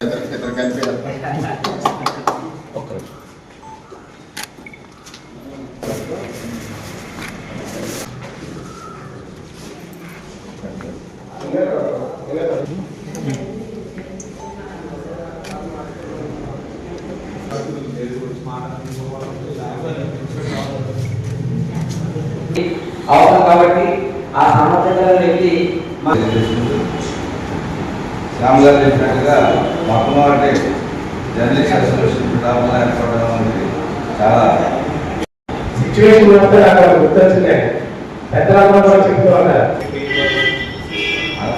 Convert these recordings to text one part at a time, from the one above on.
ఇద్దరు అవసరం కాబట్టి ఆ సమస్యలను వెళ్ళి శ్యామ్ గారు చెప్పినట్టుగా మొట్టమొదటి జర్నలిస్ట్ అసోసియేషన్ పిఠాపురం ఏర్పడడం అనేది చాలా సిచ్యువేషన్ అక్కడ గుర్తొచ్చినాయి పెద్దలందరూ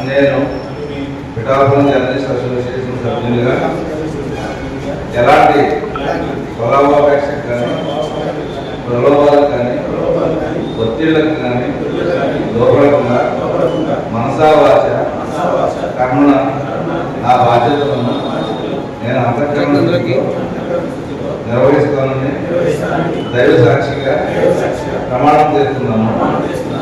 నేను పిఠాపురం జర్నలిస్ట్ అసోసియేషన్ సభ్యులుగా ఎలాంటి స్వలాభాపేక్ష కానీ ప్రలోభాలకు కానీ ఒత్తిళ్ళకు కానీ లోపడకుండా దైవ సాక్షిగా ప్రమాణం చేస్తున్నాను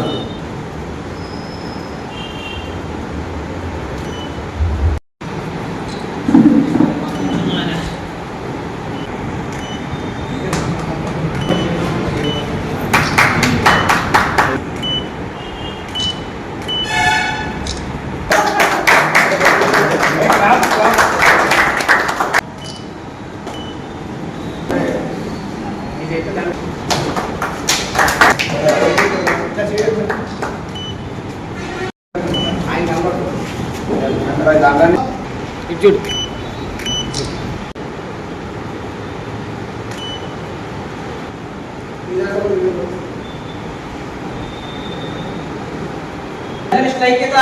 జర్నలిస్ట్ ఐక్యత.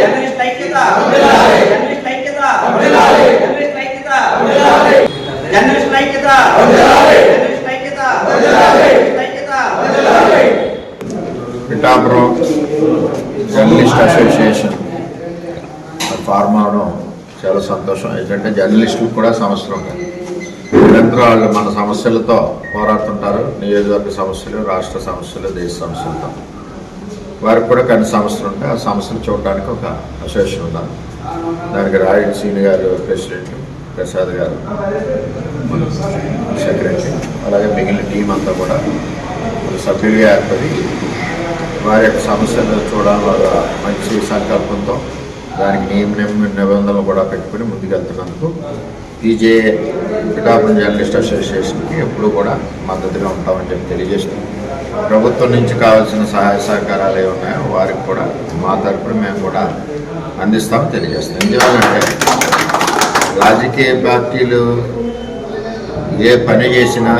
జర్నలిస్ట్ ఐక్యత. జర్నలిస్ట్ ఐక్యత. జర్నలిస్ట్ ఐక్యత. జర్నలిస్ట్ ఐక్యత. జర్నలిస్ట్ ఐక్యత. జర్నలిస్ట్ ఐక్యత. Pithapuram journalist association. ఫార్మ్ అవడం చాలా సంతోషం. ఎందుకంటే జర్నలిస్టులు కూడా సమస్యలు ఉంటాయి నిరంతరం వాళ్ళు మన సమస్యలతో పోరాడుతుంటారు. నియోజకవర్గ సమస్యలు రాష్ట్ర సమస్యలు దేశ సమస్యలతో. వారికి కూడా కొన్ని సమస్యలు ఉంటాయి. ఆ సమస్యలు చూడడానికి ఒక అసోసియేషన్ ఉండాలి. దానికి రాయల్ సీని గారు ప్రెసిడెంట్ ప్రసాద్ గారు సెక్రటరీ అలాగే మిగిలిన టీం అంతా కూడా సభ్యులుగా ఏర్పడి వారి యొక్క సమస్యలు చూడడం వల్ల మంచి సంకల్పంతో దానికి నియమ నిబంధనలు కూడా పెట్టుకుని ముందుకెళ్తున్నందుకు ఈజే పిఠాపురం జర్నలిస్ట్ అసోసియేషన్కి ఎప్పుడూ కూడా మద్దతుగా ఉంటామని చెప్పి తెలియజేస్తూ ప్రభుత్వం నుంచి కావాల్సిన సహాయ సహకారాలు ఏమి ఉన్నాయో వారికి కూడా మా తరపున మేము కూడా అందిస్తామని తెలియజేస్తాం ఎందువల్లంటే రాజకీయ పార్టీలు ఏ పని చేసినా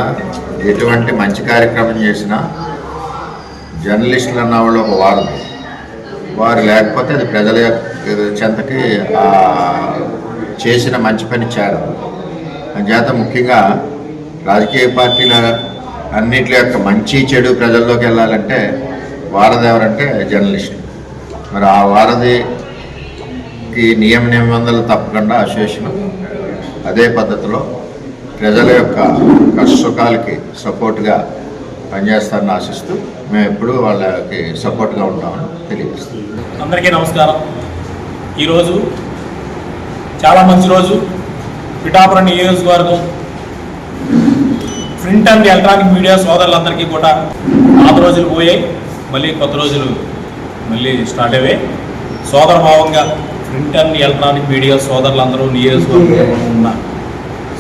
ఎటువంటి మంచి కార్యక్రమం చేసినా జర్నలిస్టులు అన్న వాళ్ళు ఒక వారు వారు లేకపోతే అది ప్రజల యొక్క చెంతకి చేసిన మంచి పని చేయడం అంచేత ముఖ్యంగా రాజకీయ పార్టీల అన్నిటి యొక్క మంచి చెడు ప్రజల్లోకి వెళ్ళాలంటే వారధి ఎవరంటే జర్నలిస్ట్. మరి ఆ వారధికి నియమ నిబంధనలు తప్పకుండా అసోసియేషన్ అదే పద్ధతిలో ప్రజల యొక్క కష్టసుఖాలకి సపోర్ట్గా పనిచేస్తారని ఆశిస్తూ మేము ఎప్పుడూ వాళ్ళకి సపోర్ట్గా ఉంటామని తెలియజేస్తాం అందరికీ నమస్కారం. ఈరోజు చాలా మంచి రోజు. పిఠాపురం నియోజకవర్గం ప్రింట్ అండ్ ఎలక్ట్రానిక్ మీడియా సోదరులందరికీ కూడా పాత రోజులు పోయాయి. మళ్ళీ కొత్త రోజులు మళ్ళీ స్టార్ట్ అయ్యాయి సోదర భావంగా ప్రింట్ అండ్ ఎలక్ట్రానిక్ మీడియా సోదరులందరూ నియోజకవర్గంలో ఉన్న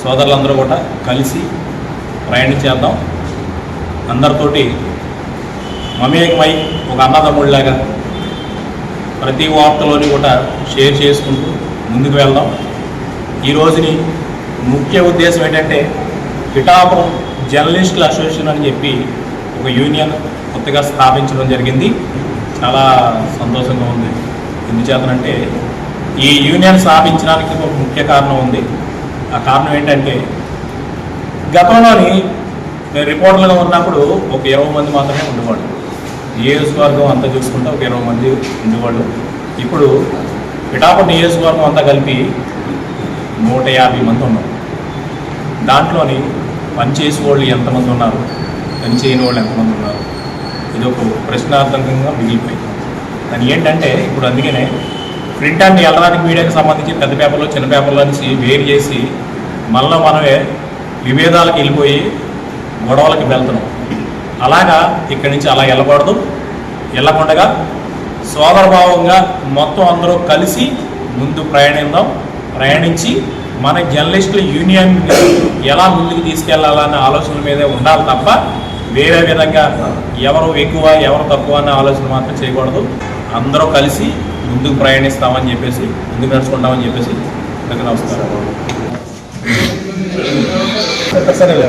సోదరులందరూ కూడా కలిసి ప్రయాణం చేద్దాం. అందరితోటి మమేకమై ఒక అన్నదమ్ముడిలాగా ప్రతి వార్తలోని కూడా షేర్ చేసుకుంటూ ముందుకు వెళ్దాం. ఈ రోజుని ముఖ్య ఉద్దేశం ఏంటంటే పిఠాపురం జర్నలిస్టుల అసోసియేషన్ అని చెప్పి ఒక యూనియన్ కొత్తగా స్థాపించడం జరిగింది. చాలా సంతోషంగా ఉంది. ఎందుచేతనంటే ఈ యూనియన్ స్థాపించడానికి ఒక ముఖ్య కారణం ఉంది. ఆ కారణం ఏంటంటే గతంలోని నేను రిపోర్టర్లుగా ఉన్నప్పుడు ఒక ఇరవై మంది మాత్రమే ఉండేవాళ్ళు. నియోజకవర్గం అంతా చూసుకుంటే ఒక ఇరవై మంది ఉండేవాళ్ళు. ఇప్పుడు పిఠాపురం నియోజకవర్గం అంతా కలిపి నూట యాభై మంది ఉన్నాం దాంట్లోని పనిచేసే వాళ్ళు ఎంతమంది ఉన్నారు? పని చేయని వాళ్ళు ఎంతమంది ఉన్నారు? ఇది ఒక ప్రశ్నార్థకంగా మిగిలిపోయింది. దాని ఏంటంటే ఇప్పుడు అందుకనే ప్రింట్ అండ్ ఎలక్ట్రానిక్ మీడియాకి సంబంధించి పెద్ద పేపర్లో చిన్న పేపర్లో నుంచి వేరు చేసి మళ్ళీ మనమే విభేదాలకు వెళ్ళిపోయి గొడవలకి వెళ్తున్నాం. అలాగా ఇక్కడి నుంచి అలా వెళ్ళకూడదు. వెళ్ళకుండా సోదరభావంగా మొత్తం అందరూ కలిసి ముందు ప్రయాణిద్దాం. ప్రయాణించి మన జర్నలిస్టుల యూనియన్ ఎలా ముందుకు తీసుకెళ్ళాలనే ఆలోచన మీదే ఉండాలి తప్ప వేరే విధంగా ఎవరు ఎక్కువ ఎవరు తక్కువ అనే ఆలోచన మాత్రం చేయకూడదు. అందరూ కలిసి ముందుకు ప్రయాణిస్తామని చెప్పేసి ముందుకు నడుచుకుంటామని చెప్పేసి నమస్కారం. Está saliendo.